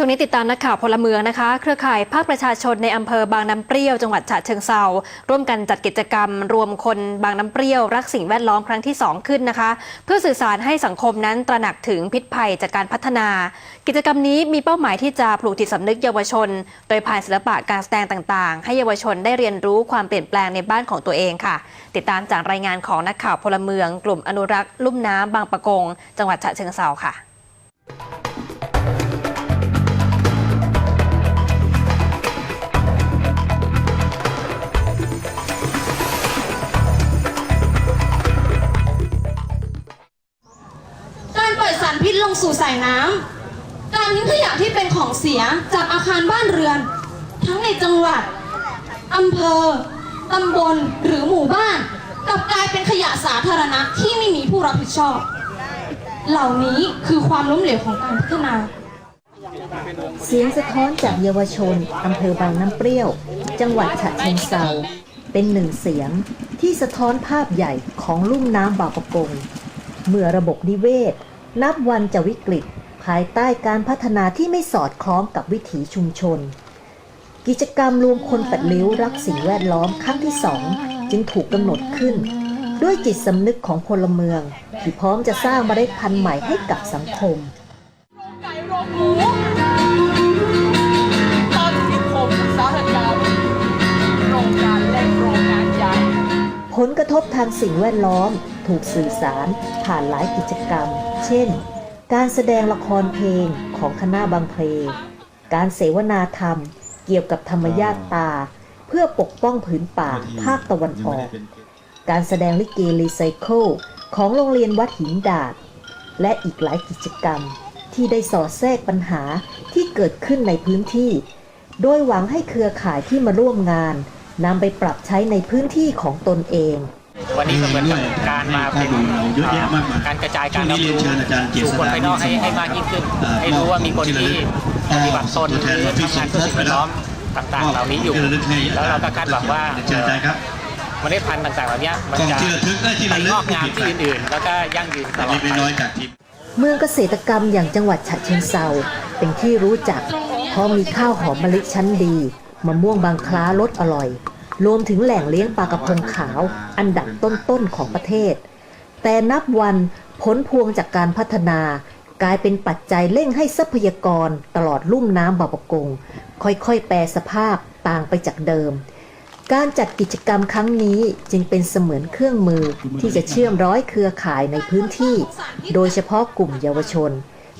ช่วงนี้ติดตามนักข่าวพลเมืองนะคะ เครือข่ายภาคประชาชนในอำเภอบางน้ำเปรี้ยว จังหวัดฉะเชิงเซาร่วมกันจัดกิจกรรม รวมคนบางน้ำเปรี้ยว รักสิ่งแวดล้อมครั้งที่ 2 ขึ้นนะคะ เพื่อสื่อสารให้สังคมนั้นตระหนักถึงพิษภัยจากการพัฒนา กิจกรรมนี้มีเป้าหมายที่จะปลูกจิตสำนึกเยาวชน โดยผ่านศิลปะการแสดงต่างๆ ให้เยาวชนได้เรียนรู้ความเปลี่ยนแปลงในบ้านของตัวเองค่ะ ติดตามจากรายงานของนักข่าวพลเมือง กลุ่มอนุรักษ์ลุ่มน้ำบางปะกง จังหวัดฉะเชิงเซาค่ะ งสู่สายน้ำการทิ้งขยะที่เป็นของเสียจากอาคารบ้านเรือน ทั้งในจังหวัดอำเภอตำบลหรือหมู่บ้านกลับกลายเป็นขยะสาธารณะที่ไม่มีผู้รับผิดชอบ เหล่านี้คือความล้มเหลวของการพัฒนาเสียงสะท้อนจากเยาวชนอำเภอบางน้ำเปรี้ยว จังหวัดฉะเชิงเซาเป็นหนึ่งเสียงที่สะท้อนภาพใหญ่ของลุ่มน้ำบางประกง เมื่อระบบนิเวศ นับวันจะวิกฤตภายใต้การพัฒนาที่ไม่สอดคล้องกับวิถีชุมชน กิจกรรมรวมคนปัดลิ้วรักสิ่งแวดล้อมครั้งที่สองจึงถูกกำหนดขึ้น ด้วยจิตสำนึกของพลเมือง ที่พร้อมจะสร้างเมล็ดพันธุ์ใหม่ให้กับสังคมไก่โรงหมูตั้งนิคมสาหกรรมโรงงานเล็กโรงงานใหญ่ผลกระทบทางสิ่งแวดล้อม ถูกสื่อสารผ่านหลายกิจกรรม เช่น การแสดงละครเพลงของคณะบางเพลง การเสวนาธรรมเกี่ยวกับธรรมญาตา เพื่อปกป้องผืนป่าภาคตะวันออก การแสดงลิเกรีไซเคิลของโรงเรียนวัดหินดาด และอีกหลายกิจกรรมที่ได้สอดแทรกปัญหาที่เกิดขึ้นในพื้นที่ โดยหวังให้เครือข่ายที่มาร่วมงานนำไปปรับใช้ในพื้นที่ของตนเอง วันนี้ก็เหมือนกับการมาเป็นเยอะแยะมากมายการกระจายช่กาวรงนี้รับเรียนรู้เชิญอาจารย์เจษสู่คนฎาภายนอกให้มีสให้มากยิ่งขึ้นเอ่อให้รู้ว่ามีคนที่ปฏิบัติตนหตัวแทรืนอทำงานเพื่อสิ่งแวดล้อมต่างๆ เหล่านี้อยู่ที่ระลึกให้แล้วเราก็คาดหวังว่าเชิญอาจารย์ครับเมล็ดพันธุ์ต่างๆเหล่านี้มันกล่องจะที่ระลึกได้ที่ไประลึกงอกงามที่อื่นๆ แล้วก็ยั่งยืนตอันลอนี้ดไม่ไปน้อยจากทีมเมืองเกษตรกรรมอย่างจังหวัดฉะเชิงเซาเป็นที่รู้จักเพราะมีข้าวหอมมะลิชั้นดีมะม่วงบางคล้ารสอร่อย รวมถึงแหล่งเลี้ยงปลากระพงขาว อันดับต้นๆของประเทศ แต่นับวันผลพวงจากการพัฒนากลายเป็นปัจจัยเร่งให้ทรัพยากรตลอดลุ่มน้ำบางประกง ค่อยๆ แปรสภาพต่างไปจากเดิม การจัดกิจกรรมครั้งนี้จึงเป็นเสมือนเครื่องมือที่จะเชื่อมร้อยเครือข่ายในพื้นที่ โดยเฉพาะกลุ่มเยาวชน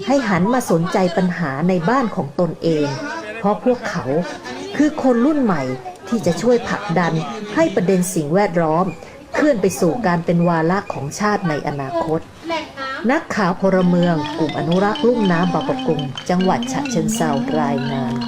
ให้หันมาสนใจปัญหาในบ้านของตนเอง เพราะพวกเขาคือคนรุ่นใหม่ ที่จะช่วยผลักดันให้ประเด็นสิ่งแวดล้อม เคลื่อนไปสู่การเป็นวาระของชาติในอนาคต นักข่าวพลเมือง กลุ่มอนุรักษ์ลุ่มน้ำบางประกงจังหวัดฉะเชิงเซารายงาน